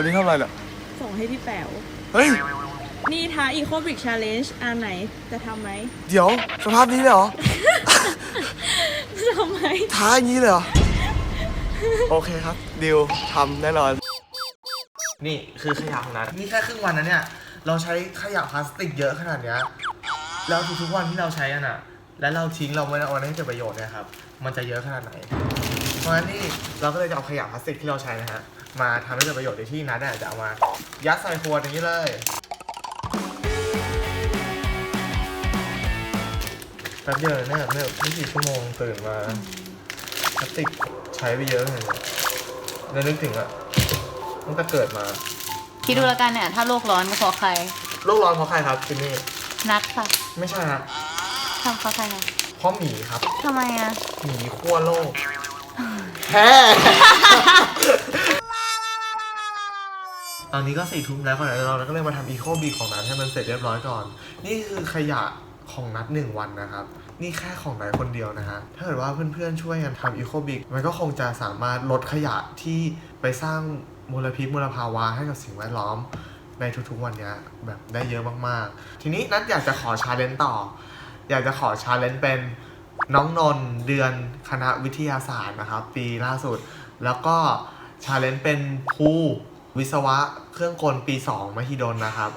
อันนี้ทำอะไรเนี่ยส่งให้พี่แป๋ว เฮ้ย นี่ท้า Eco Brick Challenge อันไหนจะทำไหม เดี๋ยวสภาพนี้เลยเหรอ จะทำไหม ท้าอย่างนี้เลยเหรอ โอเคครับดิวทำแน่นอน นี่คือขยะของนัทนี่แค่ครึ่งวันนะเนี่ย เราใช้ขยะพลาสติกเยอะขนาดเนี้ย แล้วทุกๆวันที่เราใช้กันอะ แล้วเราทิ้งเราไม่ได้เอาไว้ให้เกิดประโยชน์เนี่ยครับ มันจะเยอะขนาดไหน เพราะฉะนั้นนี่เราก็เลยจะเอาขยะพลาสติกที่เราใช้นะฮะ มาทำให้เกิดประโยชน์ในที่นัทเนี่ยจะเอามายัดใส่ขวดอย่างนี้เลย แป๊บเดียวเนี่ยเนี่ยไม่กี่ชั่วโมงตื่นมาพลาสติกใช้ไปเยอะเลยเนี่ยแล้วนึกถึงอะตั้งแต่เกิดมา คิดดูแล้วกันเนี่ยถ้าโลกร้อนก็เพราะใคร โลกร้อนเพราะใครครับจินนี่นัดค่ะ ไม่ใช่ฮะ ทำเพราะใครคะเพราะหมีครับทำไมอะ หมีขั้วโลกแฮ่ตอนนี้ก็สี่ทุ่มแล้วก่อนนะเราก็เลยมาทำอีโคบีของนัทให้มันเสร็จเรียบร้อยก่อน นี่คือขยะของนัทหนึ่งวันนะครับ นี่แค่ของนัทคนเดียวนะฮะ ถ้าเกิดว่าเพื่อนๆช่วยกันทำอีโคบิกมันก็คงจะสามารถลดขยะที่ไปสร้างมลพิษมลภาวะให้กับสิ่งแวดล้อมในทุกๆวันเนี้ยแบบได้เยอะมากๆ ทีนี้นัทอยากจะขอชาเลนจ์ต่อ อยากจะขอชาเลนจ์เป็นน้องนนท์เดือนคณะวิทยาศาสตร์นะครับ ปีล่าสุด แล้วก็ชาเลนจ์เป็นภูวิศวะเครื่องกลปี 2 มหิดลนะครับ